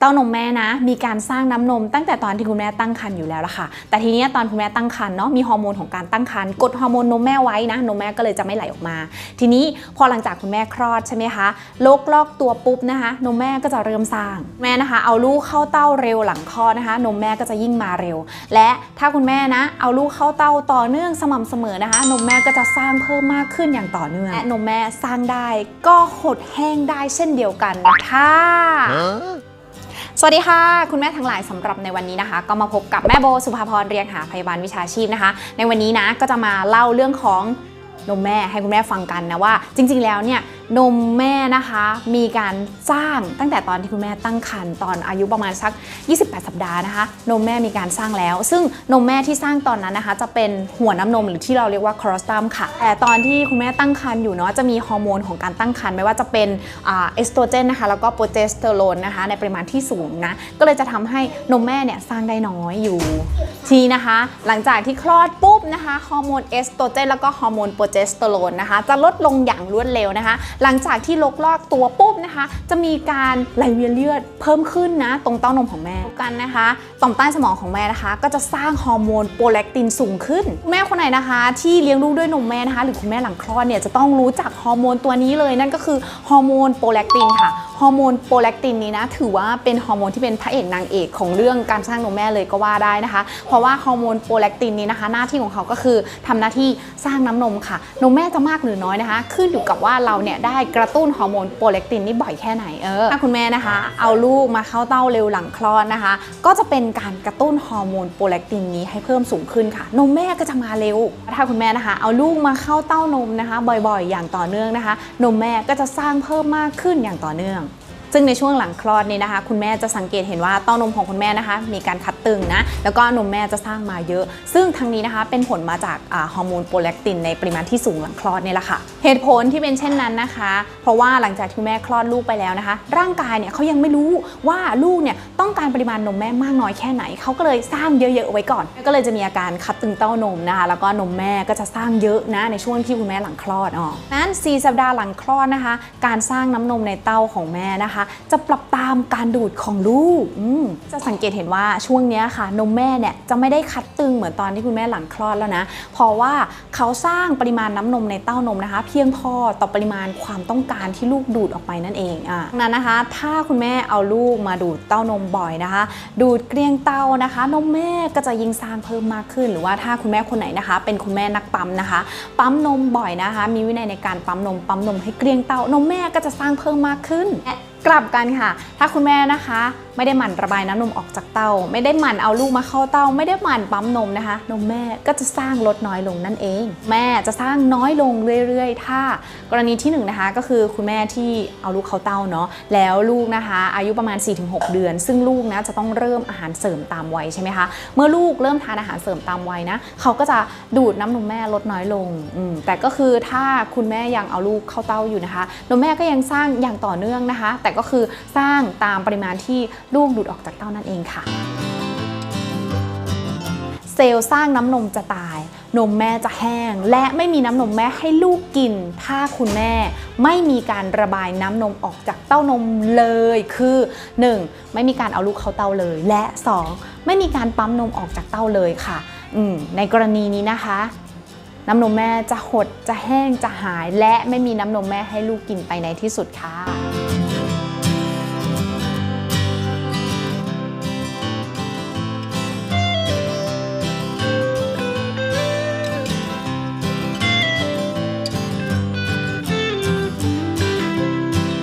เต้านมแม่นะ มีการสร้างน้ำนมตั้งแต่ตอนที่คุณแม่ตั้งครรภ์อยู่แล้วละค่ะ แต่ทีเนี้ยตอนคุณแม่ตั้งครรภ์เนาะมีฮอร์โมนของการตั้งครรภ์กดฮอร์โมนนมแม่ไว้นะนมแม่ก็เลยจะไม่ไหลออกมา ทีนี้พอหลังจากคุณแม่คลอดใช่ไหมคะโลกลอกตัวปุ๊บนะคะนมแม่ก็จะเริ่มสร้างแม่นะคะ เอาลูกเข้าเต้าเร็วหลังคลอดนะคะ นมแม่ก็จะยิ่งมาเร็ว และถ้าคุณแม่นะ เอาลูกเข้าเต้าต่อเนื่องสม่ำเสมอนะคะ นมแม่ก็จะสร้างเพิ่มมากขึ้นอย่างต่อเนื่องและนมแม่สร้างได้ก็หดแห้งได้เช่นเดียวกันนะคะ สวัสดีค่ะ คุณแม่ทั้งหลายสำหรับในวันนี้นะคะ ก็มาพบกับแม่โบสุภาพรเรียงหาพยาบาลวิชาชีพนะคะ ในวันนี้นะก็จะมาเล่าเรื่องของนมแม่ให้คุณแม่ฟังกันนะว่า จริง ๆ แล้วเนี่ย นมแม่นะคะมีการสร้างตั้งแต่ตอนที่คุณแม่ตั้งครรภ์ตอนอายุประมาณสัก 28 สัปดาห์นะคะ นมแม่มีการสร้างแล้ว ซึ่งนมแม่ที่สร้างตอนนั้นนะคะ จะเป็นหัวน้ำนมหรือที่เราเรียกว่าครอสตัมค่ะแต่ตอนที่คุณแม่ตั้งครรภ์อยู่เนาะจะมีฮอร์โมนของการตั้งครรภ์ไม่ว่าจะเป็นอ่าเอสโตรเจนนะคะแล้วก็โปรเจสเตอโรนนะคะในปริมาณที่สูงนะก็เลยจะทำให้นมแม่เนี่ยสร้างได้น้อยอยู่ ทีนะคะ หลังจากที่คลอดปุ๊บนะคะฮอร์โมนเอสโตรเจนแล้วก็ฮอร์โมนโปรเจสเตอโรนนะคะจะลดลงอย่างรวดเร็วนะคะหลังจากที่ลกลอกตัวปุ๊บนะคะ จะมีการไหลเวียนเลือดเพิ่มขึ้นนะ ตรงเต้านมของแม่กันนะคะต่อมใต้สมองของแม่นะคะ ก็จะสร้างฮอร์โมนโปรแลคตินสูงขึ้น แม่คนไหนนะคะ ที่เลี้ยงลูกด้วยนมแม่นะคะ หรือคุณแม่หลังคลอดเนี่ยจะต้องรู้จักฮอร์โมนตัวนี้เลยนั่นก็คือฮอร์โมนโปรแลคตินค่ะ ฮอร์โมนโปรแลคตินนี้นะถือว่าเป็นฮอร์โมนที่เป็นพระเอกนางเอกของเรื่องการสร้างนมแม่เลยก็ว่าได้นะคะ เพราะว่าฮอร์โมนโปรแลคตินนี้นะคะ หน้าที่ของเขาก็คือทำหน้าที่สร้างน้ำนมค่ะ นมแม่จะมากหรือน้อยนะคะ ขึ้นอยู่กับว่าเราเนี่ยได้กระตุ้นฮอร์โมนโปรแลคตินนี่บ่อยแค่ไหนเออถ้าคุณแม่นะคะ เอาลูกมาเข้าเต้าเร็วหลังคลอดนะคะ ก็จะเป็นการกระตุ้นฮอร์โมนโปรแลคตินนี้ให้เพิ่มสูงขึ้นค่ะ นมแม่ก็จะมาเร็ว ถ้าคุณแม่นะคะ เอาลูกมาเข้าเต้านมนะคะ บ่อยๆ อย่างต่อเนื่องนะคะ นมแม่ก็จะสร้างเพิ่มมากขึ้นอย่างต่อเนื่อง ซึ่งในช่วงหลังคลอดนี้นะคะ คุณแม่จะสังเกตเห็นว่าเต้านมของคุณแม่นะคะ มีการคัดตึงนะแล้วก็นมแม่จะสร้างมาเยอะ ซึ่งทั้งนี้นะคะเป็นผลมาจากฮอร์โมนโปรแลคตินในปริมาณที่สูงหลังคลอดนี่แหละค่ะเหตุผลที่เป็นเช่นนั้นนะคะ เพราะว่าหลังจากที่แม่คลอดลูกไปแล้วนะคะ ร่างกายเนี่ยเขายังไม่รู้ว่าลูกเนี่ยต้องการปริมาณนมแม่มากน้อยแค่ไหนเขาก็เลยสร้างเยอะๆเอาไว้ก่อน ก็เลยจะมีอาการคัดตึงเต้านมนะคะ แล้วก็นมแม่ก็จะสร้างเยอะนะในช่วงที่คุณแม่หลังคลอดอ๋อนั้น 4 สัปดาห์หลังคลอดนะคะ การสร้างน้ำนมในเต้าของแม่นะคะจะปรับตามการดูดของลูก จะสังเกตเห็นว่าช่วงนี้ค่ะ นมแม่เนี่ยจะไม่ได้คัดตึงเหมือนตอนที่คุณแม่หลังคลอดแล้วนะ เพราะว่าเขาสร้างปริมาณน้ำนมในเต้านมนะคะ เพียงพอต่อปริมาณความต้องการที่ลูกดูดออกไปนั่นเองอะดังนั้นนะคะ ถ้าคุณแม่เอาลูกมาดูดเต้านมบ่อยนะคะ ดูดเกลี้ยงเต้านะคะ นมแม่ก็จะยิ่งสร้างเพิ่มมากขึ้น หรือว่าถ้าคุณแม่คนไหนนะคะ เป็นคุณแม่นักปั๊มนะคะ ปั๊มนมบ่อยนะคะ มีวินัยในการปั๊มนมปั๊มนมให้เกลี้ยงเต้านมแม่ก็จะสร้างเพิ่มมากขึ้น กลับกันค่ะ ถ้าคุณแม่นะคะ ไม่ได้หมั่นระบายน้ำนมออกจากเต้า ไม่ได้หมั่นเอาลูกมาเข้าเต้า ไม่ได้หมั่นปั๊มนมนะคะ นมแม่ก็จะสร้างลดน้อยลงนั่นเอง แม่จะสร้างน้อยลงเรื่อยๆ ถ้ากรณีที่หนึ่งนะคะก็คือคุณแม่ที่เอาลูกเข้าเต้าเนาะแล้วลูกนะคะ อายุประมาณ 4-6 เดือน ซึ่งลูกนะจะต้องเริ่มอาหารเสริมตามวัยใช่ไหมคะเมื่อลูกเริ่มทานอาหารเสริมตามวัยนะเขาก็จะดูดน้ำนมแม่ลดน้อยลงแต่ก็คือถ้าคุณแม่ยังเอาลูกเข้าเต้าอยู่นะคะ นมแม่ก็ยังสร้างอย่างต่อเนื่องนะคะแแต่ก็คือสร้างตามปริมาณที่ลูกดูดออกจากเต้านั่นเองค่ะ เซลล์สร้างน้ำนมจะตาย นมแม่จะแห้ง และไม่มีน้ำนมแม่ให้ลูกกิน ถ้าคุณแม่ไม่มีการระบายน้ำนมออกจากเต้านมเลย คือ 1. ไม่มีการเอาลูกเข้าเต้าเลย และ 2. ไม่มีการปั๊มนมออกจากเต้าเลยค่ะอืในกรณีนี้นะคะน้ำนมแม่จะหดจะแห้งจะหาย และไม่มีน้ำนมแม่ให้ลูกกินไปในที่สุดค่ะ